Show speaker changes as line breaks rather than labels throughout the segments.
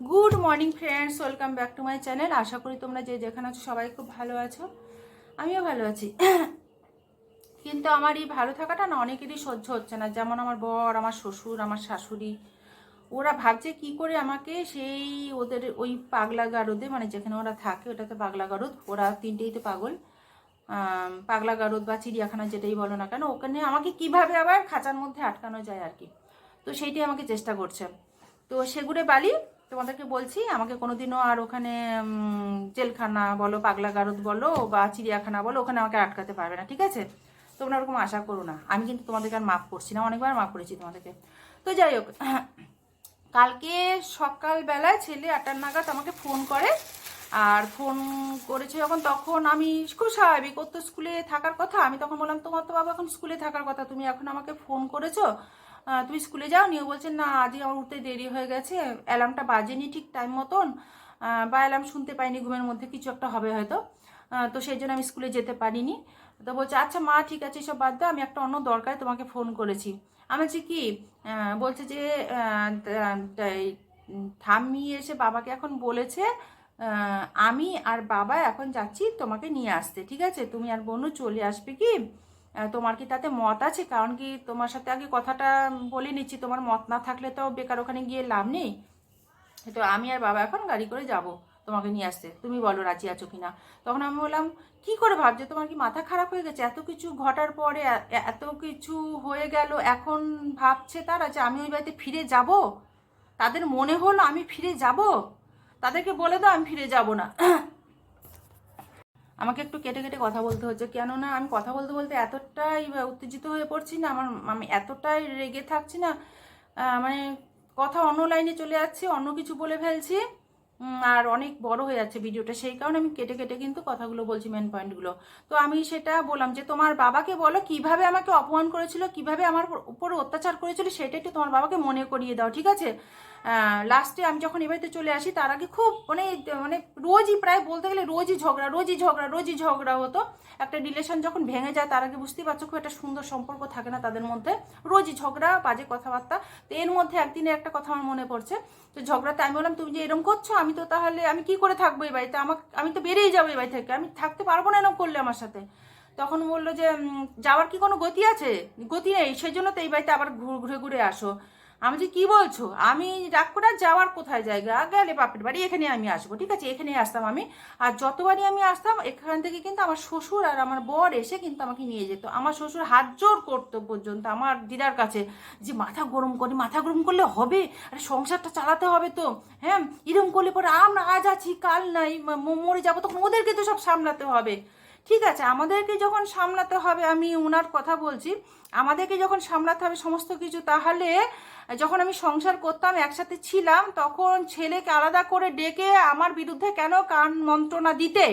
Good morning friends, welcome back to my channel. আশা করি তোমরা যে যেখানে আছো সবাই খুব ভালো আছো। আমিও ভালো আছি। কিন্তু আমার এই ভালো থাকাটা না অনেকেরই সহ্য হচ্ছে না। যেমন আমার বর, আমার শ্বশুর, আমার শাশুড়ি। ওরা ভাবছে কি করে আমাকে সেই ওদের ওই পাগলা গারদে মানে যেখানে ওরা থাকে ওটাতে পাগলা গারদ, ওরা তিনটেই তো পাগল পাগলা গারদ বা চিড়িয়াখানা যেটাই বলো না কেন, ওখানে আমাকে কীভাবে আবার খাঁচার মধ্যে আটকানো যায় আর কি। তো সেইটাই আমাকে চেষ্টা করছে। তো সেগুড়ে বালি তোমাদেরকে বলছি, আমাকে কোনোদিনও আর ওখানে জেলখানা বলো পাগলা গারদ বলো বা চিড়িয়াখানা বলো, ওখানে আমাকে আটকাতে পারবে না, ঠিক আছে? তোমরা ওরকম আশা করো না। আমি কিন্তু তোমাদেরকে আর মাফ করছি না, অনেকবার মাফ করেছি তোমাদেরকে। তো যাই হোক, কালকে সকালবেলায় ছেলে আটটার নাগাদ আমাকে ফোন করে, আর ফোন করেছে যখন তখন আমি খুব স্বাভাবিক, ওর তো স্কুলে থাকার কথা। আমি তখন বললাম, তোমার তো বাবা এখন স্কুলে থাকার কথা, তুমি এখন আমাকে ফোন করেছ? তুমি স্কুলে যাও নি ও বলছে, না, আজই আমার উঠতে দেরি হয়ে গেছে অ্যালার্মটা বাজেনি ঠিক টাইম মতন বা অ্যালার্ম শুনতে পাইনি, ঘুমের মধ্যে কিছু একটা হবে হয়তো। তো সেই জন্য আমি স্কুলে যেতে পারিনি। তো বলছে আচ্ছা মা, ঠিক আছে, এসব বাদ দাও, আমি একটা অন্য দরকারে তোমাকে ফোন করেছি। আমি বলছি, কি? বলছে যে ঠাম্মি এসে বাবাকে এখন বলেছে আমি আর বাবা এখন যাচ্ছি তোমাকে নিয়ে আসতে, ঠিক আছে? তুমি আর বোনও চলে আসবে কি? তোমার কি তাতে মত আছে? কারণ কি তোমার সাথে আগে কথাটা বলে নিচ্ছি, তোমার মত না থাকলে তো বেকার ওখানে গিয়ে লাভ নেই। তো আমি আর বাবা এখন গাড়ি করে যাব তোমাকে নিয়ে আসতে। তুমি বলো রাজি আছো কিনা? তখন আমি বললাম, কি করে ভাবছ? তোমার কি মাথা খারাপ হয়ে গেছে? এত কিছু ঘটার পরে এত কিছু হয়ে গেল, এখন ভাবছে তারা যে আমি ওই বাড়িতে ফিরে যাব? তাদের মনে হলো আমি ফিরে যাব? তাদেরকে বলে দাও আমি ফিরে যাব না। আমাকে একটু কেটে কেটে কথা বলতে হচ্ছে। কেননা আমি কথা বলতে বলতে এতটাই উত্তেজিত হয়ে পড়ছি না, আমার আমি এতটাই রেগে থাকছি না মানে কথা অন্য লাইনে চলে যাচ্ছে, অন্য কিছু বলে ফেলছি আর অনেক বড় হয়ে যাচ্ছে ভিডিওটা। সেই কারণে আমি কেটে কেটে কিন্তু কথাগুলো বলছি মেন পয়েন্টগুলো তো আমি সেটা বললাম যে, তোমার বাবাকে বলো কীভাবে আমাকে অপমান করেছিল, কীভাবে আমার উপর অত্যাচার করেছিল, সেটা একটু তোমার বাবাকে মনে করিয়ে দাও, ঠিক আছে? লাস্টে আমি যখন এ বাড়িতে চলে আসি, তার আগে খুব মানে মানে রোজই প্রায় বলতে গেলে রোজই ঝগড়া রোজই ঝগড়া রোজই ঝগড়া হতো। একটা রিলেশন যখন ভেঙে যায়, তার আগে বুঝতেই পারছ খুব একটা সুন্দর সম্পর্ক থাকে না তাদের মধ্যে। রোজই ঝগড়া, বাজে কথাবার্তা। তো এর মধ্যে একদিনের একটা কথা আমার মনে পড়ছে তো ঝগড়াতে আমি বললাম, তুমি যে এরকম করছ, আমি তো তাহলে, আমি কি করে থাকব এই বাড়িতে? আমাকে, আমি তো বেরিয়ে যাব এই বাড়ি থেকে। আমি থাকতে পারব না এরকম করলে আমার সাথে। তখন বলল যে যাওয়ার কি কোনো গতি আছে? গতি নেই, সেই জন্য তো এই বাড়িতে আবার ঘুরে ঘুরে আসো। আমি যে কি বলছো? আমি করে যাওয়ার কোথায় জায়গা? গেলে বাপের বাড়ি, এখানে আমি আসব, ঠিক আছে? এখানে আসতাম আমি। আর যতবারই আমি আসতাম, এখান থেকে কিন্তু আমার শ্বশুর আর আমার বর এসে কিন্তু আমাকে নিয়ে যেত। আমার শ্বশুর হাত জোর করতো পর্যন্ত আমার দিদার কাছে যে, মাথা গরম করি, মাথা গরম করলে হবে? আরে সংসারটা চালাতে হবে তো। হ্যাঁ? এরকম করলে পরে, আমরা আজ আছি, কাল নাই মরে যাব। তখন ওদেরকে তো সব সামলাতে হবে। ঠিক আছে, আমাদেরকে যখন সামলাতে হবে, আমি ওনার কথা বলছি, আমাদেরকে যখন সামলাতে হবে সমস্ত কিছু, তাহলে যখন আমি সংসার করতাম, একসাথে ছিলাম, তখন ছেলেকে আলাদা করে ডেকে আমার বিরুদ্ধে কেন কান মন্ত্রণা দিতে?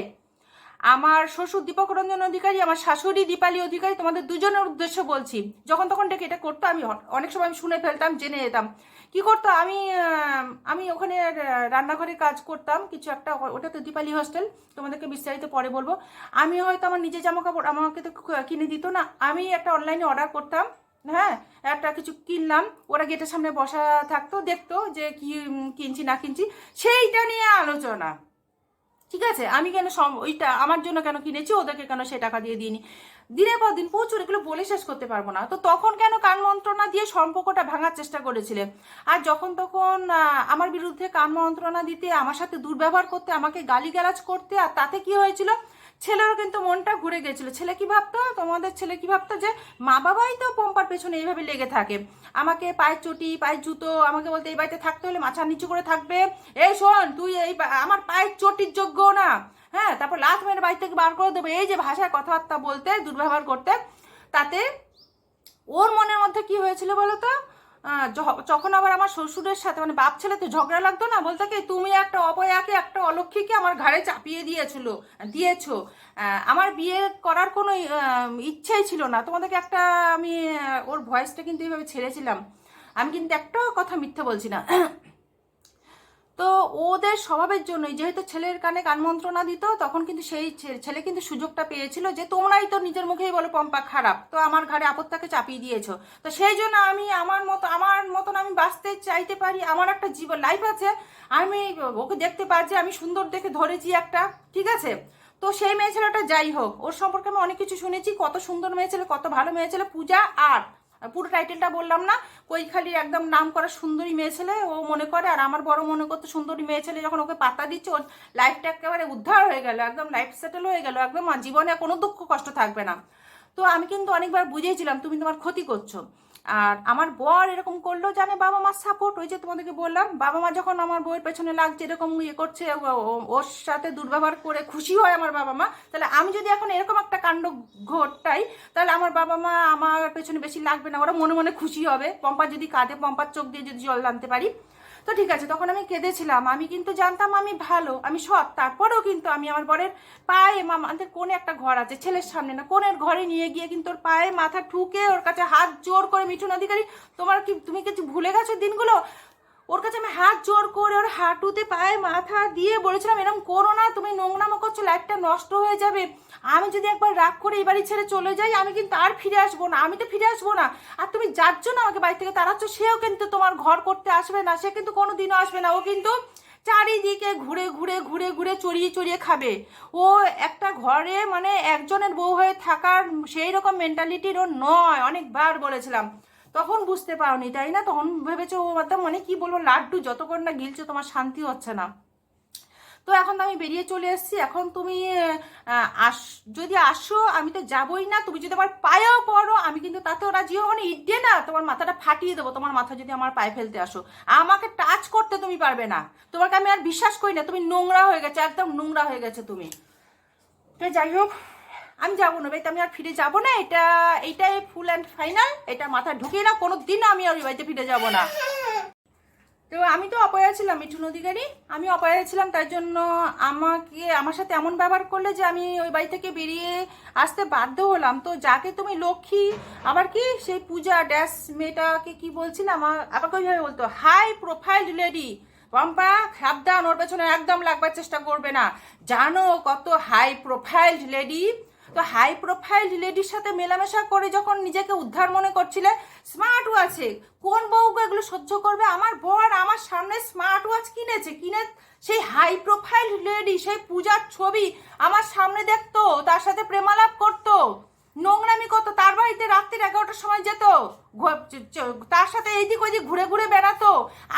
আমার শ্বশুর দীপক রঞ্জন অধিকারী, আমার শাশুড়ি দীপালি অধিকারী, তোমাদের দুজনের উদ্দেশ্য বলছি। যখন তখন ডেকে এটা করতো, আমি অনেক সময় আমি শুনে ফেলতাম, জেনে যেতাম। কি করতো? আমি আমি ওখানে রান্নাঘরে কাজ করতাম, কিছু একটা ওটা তো দীপালি হস্টেল তোমাদেরকে বিস্তারিত পরে বলব। আমি হয়তো আমার নিজের জামা কাপড় আমাকে তো কিনে দিত না। আমি একটা অনলাইনে অর্ডার করতাম হ্যাঁ একটা কিছু কিনলাম, ওরা গেটের সামনে বসা থাকতো, দেখতো যে কি কিনছি, না কিনছি, সেইটা নিয়ে আলোচনা। ঠিক আছে? আমি কেন ওইটা আমার জন্য কেন কিনেছি, ওদেরকে কেন সে টাকা দিয়ে দিইনি? দিনের পর দিন প্রচুর এগুলো বলে শেষ করতে পারব না। তো তখন কেন কান মন্ত্রণা দিয়ে সম্পর্কটা ভাঙার চেষ্টা করেছিলে? আর যখন তখন আমার বিরুদ্ধে কান মন্ত্রণা দিতে, আমার সাথে দুর্ব্যবহার করতে, আমাকে গালিগালাজ করতে, আর তাতে কি হয়েছিল? ছেলেরও কিন্তু মনটা ঘুরে গেছিল। ছেলে কি ভাবতো? তোমাদের ছেলে কি ভাবতো যে, মা বাবাই তো পম্পার পেছনে এইভাবে লেগে থাকে। আমাকে পায়ের চটি পায়ের জুতো, আমাকে বলতে এই বাড়িতে থাকতে হলে মাথা নিচু করে থাকবে। এই শোন, তুই এই আমার পায়ের চটির যোগ্য না। হ্যাঁ তারপর লাত মেরে বাড়ি থেকে বার করে দেবে। এই যে ভাষায় কথাবার্তা বলতে, দুর্ব্যবহার করতে, তাতে ওর মনের মধ্যে কি হয়েছিল বলো তো? যখন আবার আমার শ্বশুরের সাথে মানে বাপ ছেলে তো ঝগড়া লাগতো না, বলতে কি, তুমি একটা অপয়াকে, একটা অলক্ষীকে আমার ঘাড়ে চাপিয়ে দিয়েছিল, দিয়েছ। আমার বিয়ে করার কোনো ইচ্ছেই ছিল না। তোমাদেরকে একটা, আমি ওর ভয়েসটা কিন্তু এইভাবে ছেড়েছিলাম। আমি কিন্তু একটাও কথা মিথ্যে বলছি না। তো ওদের স্বভাবের জন্যই, যেহেতু ছেলের কানে কান মন্ত্রণা দিত, তখন কিন্তু সেই ছেলে কিন্তু সুযোগটা পেয়েছিল যে তোমরাই তো নিজের মুখেই বলো পম্পা খারাপ, তো আমার ঘাড়ে আপত্তাকে চাপিয়ে দিয়েছ। তো সেই জন্য আমি আমার মতো, আমার মতন আমি বাঁচতে চাইতে পারি, আমার একটা জীবন লাইফ আছে, আমি ওকে দেখতে পাচ্ছি, আমি সুন্দর দেখে ধরেছি একটা, ঠিক আছে? তো সেই মেয়ে ছেলেটা যাই হোক, ওর সম্পর্কে আমি অনেক কিছু শুনেছি, কত সুন্দর মেয়ে ছেলে, কত ভালো মেয়ে ছেলে, পূজা আর পুরো টাইটেলটা বললাম না, কৈখালি একদম নাম করা সুন্দরী মেয়ে ছেলে ও মনে করে, আর আমার বড় মনে করতো সুন্দরী মেয়ে ছেলে যখন ওকে পাতা দিচ্ছে, ওর লাইফটা একেবারে উদ্ধার হয়ে গেল, একদম লাইফ সেটেল হয়ে গেল, একদম জীবনে কোনো দুঃখ কষ্ট থাকবে না। তো আমি কিন্তু অনেকবার বুঝিয়েছিলাম, তুমি তোমার ক্ষতি করছ। আর আমার বর এরকম করল, জানে বাবা মার সাপোর্ট ওই যে তোমাদেরকে বললাম, বাবা মা যখন আমার বউয়ের পেছনে লাগছে, এরকম ইয়ে করছে ওর সাথে দুর্ব্যবহার করে খুশি হয় আমার বাবা মা, তাহলে আমি যদি এখন এরকম একটা কাণ্ড ঘটাই, তাহলে আমার বাবা মা আমার পেছনে বেশি লাগবে না, ওরা মনে মনে খুশি হবে। পম্পা যদি কাঁদে, পম্পার চোখ দিয়ে যদি জল আনতে পারি তো ঠিক আছে, তখন আমি কেঁদেছিলাম। আমি কিন্তু জানতাম আমি ভালো, আমি সৎ। তারপরেও কিন্তু আমি আমার বরের পায়ে আমাদের কোণে একটা ঘর আছে, ছেলের সামনে না কোনের ঘরে নিয়ে গিয়ে কিন্তু ওর পায়ে মাথা ঠুকে ওর কাছে হাত জোর করে, মিঠুন অধিকারী, তোমার কি তুমি কিছু ভুলে গেছো দিনগুলো? ওর কাছে আমি হাত জোর করে ওর হাঁটুতে পায়ে মাথা দিয়ে বলেছিলাম এরকম করো না, তুমি নোংরামো করছ, লাইফটা নষ্ট হয়ে যাবে। আমি যদি একবার রাগ করে এই বাড়ি ছেড়ে চলে যাই, আমি কিন্তু আর ফিরে আসব না, আমি তো ফিরে আসব না। আর তুমি যার জন্য আমাকে বাড়ি থেকে তাড়াচ্ছ, সেও কিন্তু তোমার ঘর করতে আসবে না, সে কিন্তু কোনো দিনও আসবে না। ও কিন্তু চারিদিকে ঘুরে ঘুরে ঘুরে ঘুরে চড়িয়ে চড়িয়ে খাবে। ও একটা ঘরে মানে একজনের বউ হয়ে থাকার সেই রকম মেন্টালিটির ও নয়, অনেকবার বলেছিলাম। তখন বুঝতে পারোনি, তাই না? তখন ভেবেছো, ও একদম মানে কি বলব, লাড্ডু যতক্ষণ না গিলছো, তোমার শান্তি হচ্ছে না। তো এখন তো আমি বেরিয়ে চলে এসেছি। এখন তুমি আস, যদি আসো, আমি তো যাবই না। তুমি যদি আমার পায়েও পড়ো, আমি কিন্তু তাতেও রাজি হব না। ইডে না, তোমার মাথাটা ফাটিয়ে দেবো। তোমার মাথা যদি আমার পায়ে ফেলতে আসো। আমাকে টাচ করতে তুমি পারবে না। তোমাকে আমি আর বিশ্বাস করি না। তুমি নোংরা হয়ে গেছে, একদম নোংরা হয়ে গেছে তুমি। তো যাই হোক আমি যাব না, বাড়িতে আমি আর ফিরে যাব না, এটা, এইটাই ফুল অ্যান্ড ফাইনাল এটা মাথা ঢুকিয়ে না কোনো দিন আমি আর ওই বাড়িতে ফিরে যাব না। তো আমি তো অপয়া ছিলাম, মিঠুন অধিকারী, আমি অপয়া ছিলাম তাই জন্য আমাকে, আমার সাথে এমন ব্যবহার করলে যে আমি ওই বাড়ি থেকে বেরিয়ে আসতে বাধ্য হলাম। তো যাকে তুমি লক্ষ্মী, আবার কি সেই পূজা ড্যাশ মেয়েটাকে কি বলছিলাম আমার, আমাকে ওইভাবে বলতো হাই প্রোফাইল লেডি পম্পা, সাবধান, ওর পেছনে একদম লাগবার চেষ্টা করবে না। জানো কত হাই প্রোফাইল লেডি তো হাই প্রোফাইল লেডির সাথে মেলামেশা করে যখন নিজেকে উদ্ধার মনে করছিলে স্মার্ট ওয়াচে কোন বউকে এগুলো সহ্য করবে? আমার বর আমার সামনে স্মার্ট ওয়াচ কিনেছে, কিনে সেই হাই প্রোফাইল লেডি সেই পূজার ছবি আমার সামনে দেখতো, তার সাথে প্রেমালাপ করতো। নোংরামি করতো, তার বাড়িতে রাত্রির এগারোটার সময় যেত তার সাথে এইদিক ওইদিক ঘুরে ঘুরে বেড়াতো।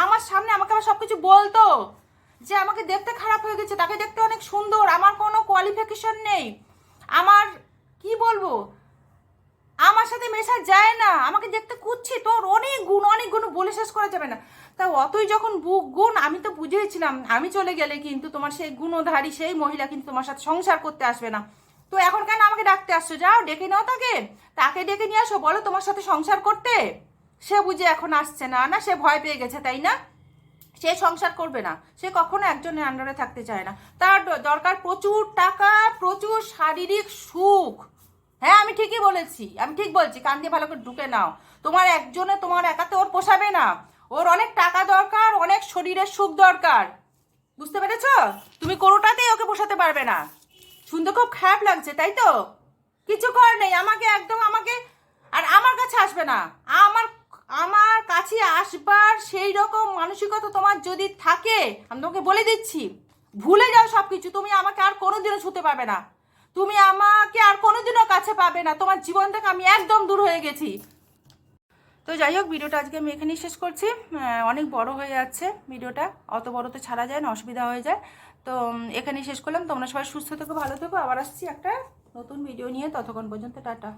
আমার সামনে আমাকে আবার সবকিছু বলতো যে, আমাকে দেখতে খারাপ হয়ে গেছে, তাকে দেখতে অনেক সুন্দর, আমার কোনো কোয়ালিফিকেশন নেই। আমার, কি বলব? আমার সাথে মেশা যায় না। আমাকে দেখতে কুচ্ছি তোর অনেক গুণ অনেক গুণ বলে শেষ করা যাবে না। তা অতই যখন বু- গুণ, আমি তো বুঝেছিলাম আমি চলে গেলে কিন্তু তোমার সেই গুণধারী, সেই মহিলা কিন্তু তোমার সাথে সংসার করতে আসবে না। তো এখন কেন আমাকে ডাকতে আসছো? যাও, ডেকে নাও তাকে। তাকে ডেকে নিয়ে আসো, বলো তোমার সাথে সংসার করতে। সে বুঝে এখন আসছে না না, সে ভয় পেয়ে গেছে, তাই না? সে সংসার করবে না। সে কখনো একজনের আন্ডারে থাকতে চায় না। তার দরকার প্রচুর টাকা, প্রচুর শারীরিক সুখ। হ্যাঁ আমি ঠিকই বলেছি, আমি ঠিক বলছি, কান দিয়ে ভালো করে ঢুকে নাও। তোমার একজনে তোমার একাতে ওর পোষাবে না। ওর অনেক টাকা দরকার, অনেক শরীরের সুখ দরকার। বুঝতে পেরেছ? তুমি কোনোটাতেই ওকে পোষাতে পারবে না। শুনতে খুব খারাপ লাগছে, তাই তো? কিছু কর নেই, আমাকে একদম আমাকে, আর আমার কাছে আসবে না। আমার আমার কাছে আসবার সেই রকম মানসিকতা তোমার যদি থাকে, আমি তোমাকে বলে দিচ্ছি। ভুলে যাও সব কিছু তুমি আমাকে আর কোনোদিনও ছুতে পারবে না। তুমি আমাকে আর কোনোদিনও কাছে পাবে না। তোমার জীবন থেকে আমি একদম দূর হয়ে গেছি। তো যাই হোক, ভিডিওটা আজকে আমি এখানেই শেষ করছি। অনেক বড় হয়ে যাচ্ছে ভিডিওটা। অত বড় তো ছাড়া যায় না, অসুবিধা হয়ে যায়। তো এখানেই শেষ করলাম। তোমরা সবাই সুস্থ থেকো, ভালো থেকো। আবার আসছি একটা নতুন ভিডিও নিয়ে। ততক্ষণ পর্যন্ত, টাটা।